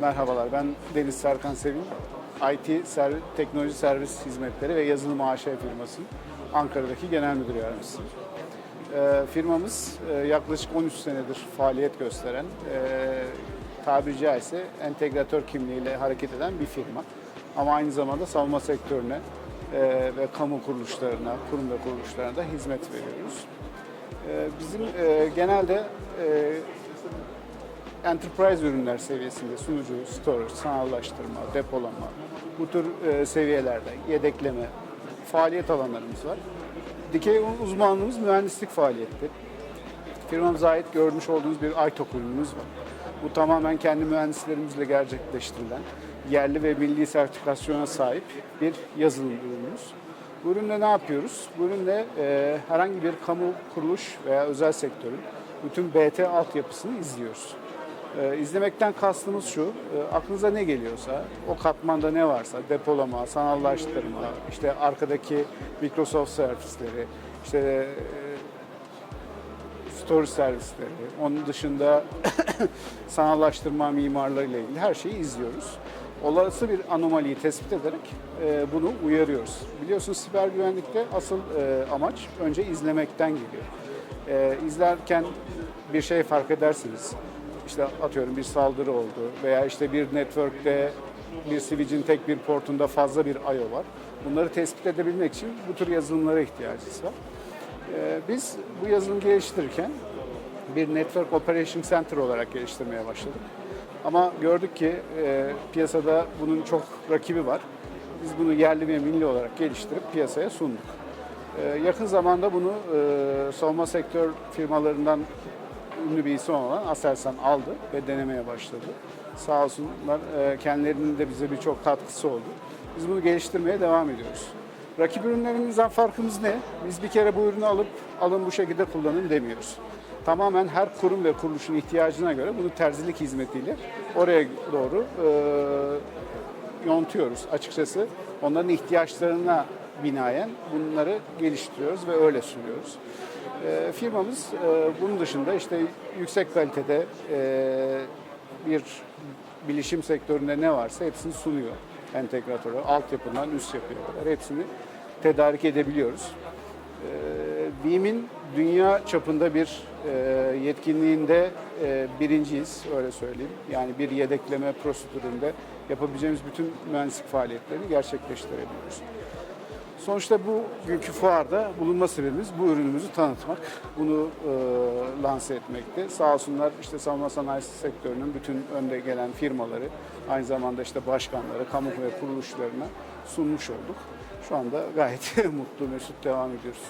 Merhabalar, ben Deniz Serkan Sevin. IT servis, Teknoloji Servis Hizmetleri ve Yazılım AŞ firması Ankara'daki genel müdür yardımcısıyım. Ee, firmamız e, yaklaşık 13 senedir faaliyet gösteren, e, tabiri caizse entegratör kimliğiyle hareket eden bir firma. Ama aynı zamanda savunma sektörüne e, ve kamu kuruluşlarına, kurum ve kuruluşlarına da hizmet veriyoruz. E, bizim e, genelde e, enterprise ürünler seviyesinde sunucu, storage, sanallaştırma, depolama, bu tür e, seviyelerde yedekleme faaliyet alanlarımız var. Dikey uzmanlığımız mühendislik faaliyeti. Firmamıza ait görmüş olduğunuz bir iTOK ürünümüz var. Bu tamamen kendi mühendislerimizle gerçekleştirilen yerli ve milli sertifikasyona sahip bir yazılım ürünümüz. Bu ürünle ne yapıyoruz? Bu ürünle e, herhangi bir kamu kuruluş veya özel sektörün bütün BT altyapısını izliyoruz. E, izlemekten kastımız şu, e, aklınıza ne geliyorsa, o katmanda ne varsa, depolama, sanallaştırma, işte arkadaki Microsoft servisleri, işte e, storage servisleri, onun dışında sanallaştırma mimarlarıyla ilgili her şeyi izliyoruz. Olası bir anomaliyi tespit ederek e, bunu uyarıyoruz. Biliyorsunuz siber güvenlikte asıl e, amaç önce izlemekten geliyor. E, izlerken bir şey fark edersiniz. İşte atıyorum bir saldırı oldu veya işte bir network'te bir switch'in tek bir portunda fazla bir I.O. var. Bunları tespit edebilmek için bu tür yazılımlara ihtiyacımız var. Ee, Biz bu yazılımı geliştirirken bir Network Operation Center olarak geliştirmeye başladık. Ama gördük ki e, piyasada bunun çok rakibi var. Biz bunu yerli ve milli olarak geliştirip piyasaya sunduk. Ee, Yakın zamanda bunu e, savunma sektör firmalarından ünlü bir isim olan Aselsan aldı ve denemeye başladı. Sağ olsunlar e, kendilerinin de bize birçok katkısı oldu. Biz bunu geliştirmeye devam ediyoruz. Rakip ürünlerimizden farkımız ne? Biz bir kere bu ürünü alıp alın bu şekilde kullanın demiyoruz. Tamamen her kurum ve kuruluşun ihtiyacına göre bunu terzilik hizmetiyle oraya doğru e, yontuyoruz açıkçası. Onların ihtiyaçlarına binaen bunları geliştiriyoruz ve öyle sunuyoruz. E, firmamız e, bunun dışında işte yüksek kalitede e, bir bilişim sektöründe ne varsa hepsini sunuyor entegratörü. Altyapından üst yapıya kadar hepsini tedarik edebiliyoruz. E, BİM'in dünya çapında bir e, yetkinliğinde e, birinciyiz öyle söyleyeyim. Yani bir yedekleme prosedüründe yapabileceğimiz bütün mühendislik faaliyetlerini gerçekleştirebiliyoruz. Sonuçta bu günkü fuarda bulunma sebebimiz bu ürünümüzü tanıtmak, bunu e, lanse etmekte. Sağ olsunlar işte savunma sanayi sektörünün bütün önde gelen firmaları, aynı zamanda işte başkanları, kamu ve kuruluşlarına sunmuş olduk. Şu anda gayet mutlu, mesut devam ediyoruz.